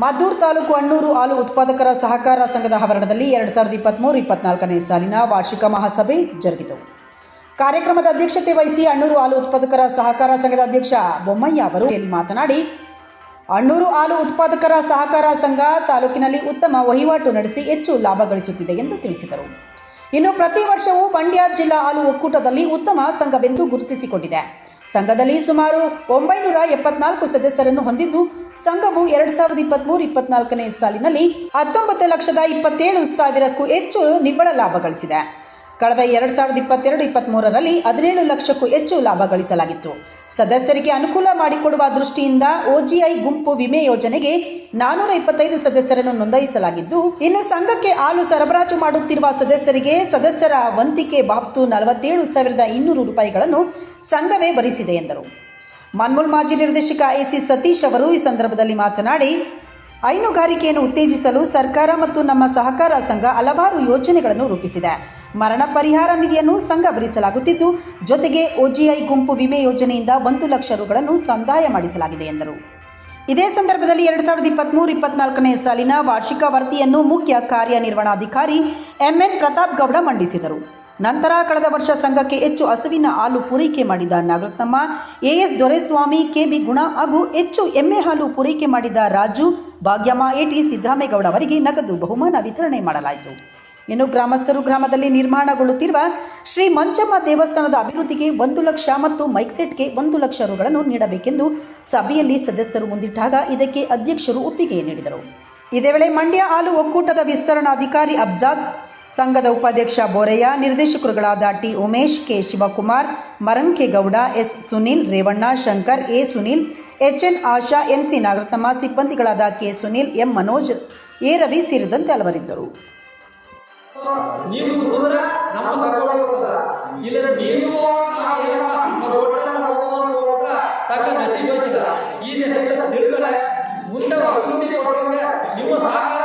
ಮದ್ದೂರು ತಾಲೂಕು ಅಣ್ಣೂರು ಹಾಲು ಉತ್ಪಾದಕರ ಸಹಕಾರ ಸಂಘದ ಆವರಣದಲ್ಲಿ ಎರಡು ಸಾವಿರದ ಇಪ್ಪತ್ತ್ಮೂರು ಇಪ್ಪತ್ನಾಲ್ಕನೇ ಸಾಲಿನ ವಾರ್ಷಿಕ ಮಹಾಸಭೆ ಜರುಗಿತು. ಕಾರ್ಯಕ್ರಮದ ಅಧ್ಯಕ್ಷತೆ ವಹಿಸಿ ಅಣ್ಣೂರು ಹಾಲು ಉತ್ಪಾದಕರ ಸಹಕಾರ ಸಂಘದ ಅಧ್ಯಕ್ಷ ಬೊಮ್ಮಯ್ಯ ಅವರು ಮಾತನಾಡಿ, ಅಣ್ಣೂರು ಹಾಲು ಉತ್ಪಾದಕರ ಸಹಕಾರ ಸಂಘ ತಾಲೂಕಿನಲ್ಲಿ ಉತ್ತಮ ವಹಿವಾಟು ನಡೆಸಿ ಹೆಚ್ಚು ಲಾಭ ಗಳಿಸುತ್ತಿದೆ ಎಂದು ತಿಳಿಸಿದರು. ಇನ್ನು ಪ್ರತಿ ವರ್ಷವೂ ಮಂಡ್ಯ ಜಿಲ್ಲಾ ಹಾಲು ಒಕ್ಕೂಟದಲ್ಲಿ ಉತ್ತಮ ಸಂಘವೆಂದು ಗುರುತಿಸಿಕೊಂಡಿದೆ. ಸಂಘದಲ್ಲಿ ಸುಮಾರು ಒಂಬೈನೂರ ಎಪ್ಪತ್ನಾಲ್ಕು ಸದಸ್ಯರನ್ನು ಹೊಂದಿದ್ದು, ಸಂಘವು ಎರಡು ಸಾವಿರದ ಇಪ್ಪತ್ತ್ಮೂರು ಇಪ್ಪತ್ನಾಲ್ಕನೇ ಸಾಲಿನಲ್ಲಿ ಹತ್ತೊಂಬತ್ತು ಲಕ್ಷದ ಇಪ್ಪತ್ತೇಳು ಸಾವಿರಕ್ಕೂ ಹೆಚ್ಚು ನಿವ್ವಳ ಲಾಭ ಗಳಿಸಿದೆ. ಕಳೆದ ಎರಡು ಸಾವಿರದ ಇಪ್ಪತ್ತೆರಡು ಇಪ್ಪತ್ತ್ಮೂರರಲ್ಲಿ ಹದಿನೇಳು ಲಕ್ಷಕ್ಕೂ ಹೆಚ್ಚು ಲಾಭ ಗಳಿಸಲಾಗಿತ್ತು. ಸದಸ್ಯರಿಗೆ ಅನುಕೂಲ ಮಾಡಿಕೊಡುವ ದೃಷ್ಟಿಯಿಂದ ಒಜಿಐ ಗುಂಪು ವಿಮೆ ಯೋಜನೆಗೆ ನಾನೂರ ಇಪ್ಪತ್ತೈದು ಸದಸ್ಯರನ್ನು ನೋಂದಾಯಿಸಲಾಗಿದ್ದು, ಇನ್ನು ಸಂಘಕ್ಕೆ ಹಾಲು ಸರಬರಾಜು ಮಾಡುತ್ತಿರುವ ಸದಸ್ಯರಿಗೆ ಸದಸ್ಯರ ವಂತಿಕೆ ಬಾಬ್ತು ನಲವತ್ತೇಳು ಸಾವಿರದ ಇನ್ನೂರು ರೂಪಾಯಿಗಳನ್ನು ಸಂಘವೇ ಭರಿಸಿದೆ ಎಂದರು. ಮನ್ಮೂಲ್ ಮಾಜಿ ನಿರ್ದೇಶಕ ಎಸಿ ಸತೀಶ್ ಅವರು ಈ ಸಂದರ್ಭದಲ್ಲಿ ಮಾತನಾಡಿ, ಹೈನುಗಾರಿಕೆಯನ್ನು ಉತ್ತೇಜಿಸಲು ಸರ್ಕಾರ ಮತ್ತು ನಮ್ಮ ಸಹಕಾರ ಸಂಘ ಹಲವಾರು ಯೋಜನೆಗಳನ್ನು ರೂಪಿಸಿದೆ. ಮರಣ ಪರಿಹಾರ ನಿಧಿಯನ್ನು ಸಂಘ ಭರಿಸಲಾಗುತ್ತಿದ್ದು, ಜೊತೆಗೆ ಒಜಿಐ ಗುಂಪು ವಿಮೆ ಯೋಜನೆಯಿಂದ ಒಂದು ಲಕ್ಷ ರುಗಳನ್ನು ಸಂದಾಯ ಮಾಡಿಸಲಾಗಿದೆ ಎಂದರು. ಇದೇ ಸಂದರ್ಭದಲ್ಲಿ ಎರಡು ಸಾವಿರದ ಇಪ್ಪತ್ತ್ಮೂರು ಇಪ್ಪತ್ನಾಲ್ಕನೇ ಸಾಲಿನ ವಾರ್ಷಿಕ ವರದಿಯನ್ನು ಮುಖ್ಯ ಕಾರ್ಯನಿರ್ವಹಣಾಧಿಕಾರಿ ಎಂಎನ್ ಪ್ರತಾಪ್ ಗೌಡ ಮಂಡಿಸಿದರು. ನಂತರ ಕಳೆದ ವರ್ಷ ಸಂಘಕ್ಕೆ ಹೆಚ್ಚು ಹಸುವಿನ ಹಾಲು ಪೂರೈಕೆ ಮಾಡಿದ ನಾಗರತ್ನಮ್ಮ, ಎಎಸ್ ದೊರೆಸ್ವಾಮಿ, ಕೆಬಿ ಗುಣ ಹಾಗೂ ಹೆಚ್ಚು ಎಮ್ಮೆ ಹಾಲು ಪೂರೈಕೆ ಮಾಡಿದ ರಾಜು ಭಾಗ್ಯಮ್ಮ, ಎಟಿ ಸಿದ್ದರಾಮೇಗೌಡ ಅವರಿಗೆ ನಗದು ಬಹುಮಾನ ವಿತರಣೆ ಮಾಡಲಾಯಿತು. ಇನ್ನು ಗ್ರಾಮಸ್ಥರು ಗ್ರಾಮದಲ್ಲಿ ನಿರ್ಮಾಣಗೊಳ್ಳುತ್ತಿರುವ ಶ್ರೀ ಮಂಚಮ್ಮ ದೇವಸ್ಥಾನದ ಅಭಿವೃದ್ಧಿಗೆ ಒಂದು ಲಕ್ಷ ಮತ್ತು ಮೈಕ್ಸೆಟ್ಗೆ ಒಂದು ಲಕ್ಷ ರುಗಳನ್ನು ನೀಡಬೇಕೆಂದು ಸಭೆಯಲ್ಲಿ ಸದಸ್ಯರು ಮುಂದಿಟ್ಟಾಗ ಇದಕ್ಕೆ ಅಧ್ಯಕ್ಷರು ಒಪ್ಪಿಗೆ ನೀಡಿದರು. ಇದೇ ವೇಳೆ ಮಂಡ್ಯ ಹಾಲು ಒಕ್ಕೂಟದ ವಿಸ್ತರಣಾಧಿಕಾರಿ ಅಬ್ಜಾದ್ ಸಂಘದ ಉಪಾಧ್ಯಕ್ಷ Borayya, ನಿರ್ದೇಶಕರುಗಳಾದ T Umesh, K Shivakumar Marankegowda S Sunil, Revanna, Shankar, A Sunil H N Asha M C Nagarathnamma, ಸಿಬ್ಬಂದಿಗಳಾದ K Sunil, M Manoj, A Ravi ಸೇರಿದಂತೆ ಹಲವರಿದ್ದರು. ನೀವು ದುಡಿದ್ರೆ ನಮ್ಮ ಸಪೋರ್ಟ್ ಇರ್ತದ ಇಲ್ಲ ನೀವು ನಾವು ಏನಪ್ಪ ನಾವು ಒಟ್ಟಾರೆ ಹೋಗೋದು ಅಂತ ಹೋಗ್ಬಿಟ್ರ ಸಾಕ ನಶಿಸಿ ಹೋಯ್ತಿದ ಈ ಸಹಿತ ತಿಳ್ಕಡೆ ಮುಂದೆ ಅಭಿವೃದ್ಧಿ ಕೊಡುವಂಗೆ ನಿಮ್ಮ ಸಹಕಾರ